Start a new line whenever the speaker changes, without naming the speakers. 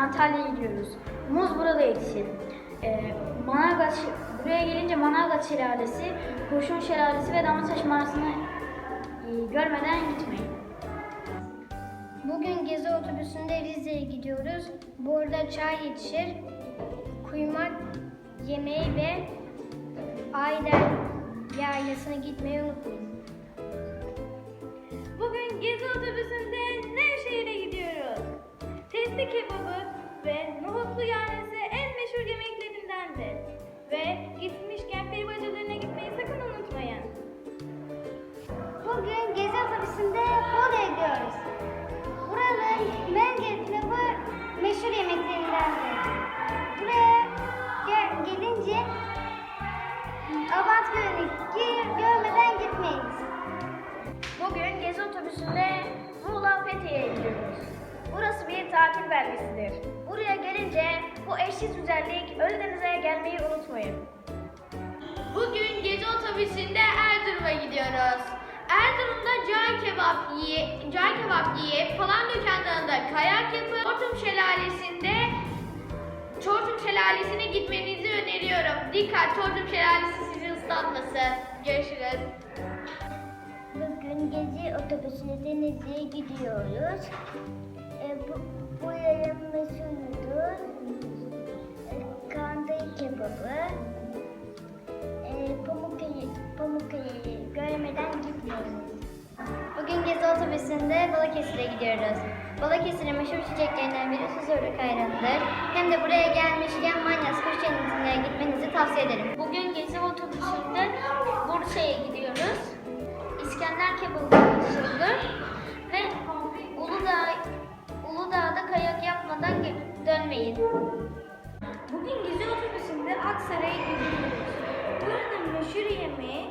Antalya'ya gidiyoruz. Muz burada yetişir. Ee, Manavgat, buraya gelince Manavgat Şelalesi, Kurşun Şelalesi ve Damlataş Mağarası'nı e, görmeden gitmeyin.
Bugün gezi otobüsünde Rize'ye gidiyoruz. Burada çay yetişir. Kuymak yemeği ve Ayder yaylasına gitmeyi unutmayın. Abant Gölü'nü görmeden gitmeyiz.
Bugün gezi otobüsünde Muğla Fethiye'ye gidiyoruz. Burası bir tatil beldesidir. Buraya gelince bu eşsiz güzellik Ölüdeniz'e gelmeyi unutmayın.
Bugün gezi otobüsünde Erzurum'a gidiyoruz. Erzurum'da cağ kebap yiye, cağ kebap yiyip Palandöken Dağı'nda kayak yapıp Çortum Şelalesi'nde Çortum Şelalesi'ne gitmenizi öneriyorum. Dikkat Çortum Şelalesi sizi ıslatmasın. Görüşürüz.
Bugün gezi otobüsüne Denizli'ye gidiyoruz. E, bu, bu yerin meşhurudur. E, kandil kebabı. E, Pamukkale, Pamukkale'yi görmeden gitmiyoruz. Bugün gezi otobüsünde Balıkesir'e gidiyoruz. Balıkesir'in meşhur çiçeklerinden biri Susurluk ayranıdır. Hem de buraya gelmişken Manyas Kuş Cenneti'ne gitmenizi tavsiye ederim.
Dönmeyin.
Bugün gezi otobüsünde Aksaray'a gidiyoruz. Buranın meşhur yemeği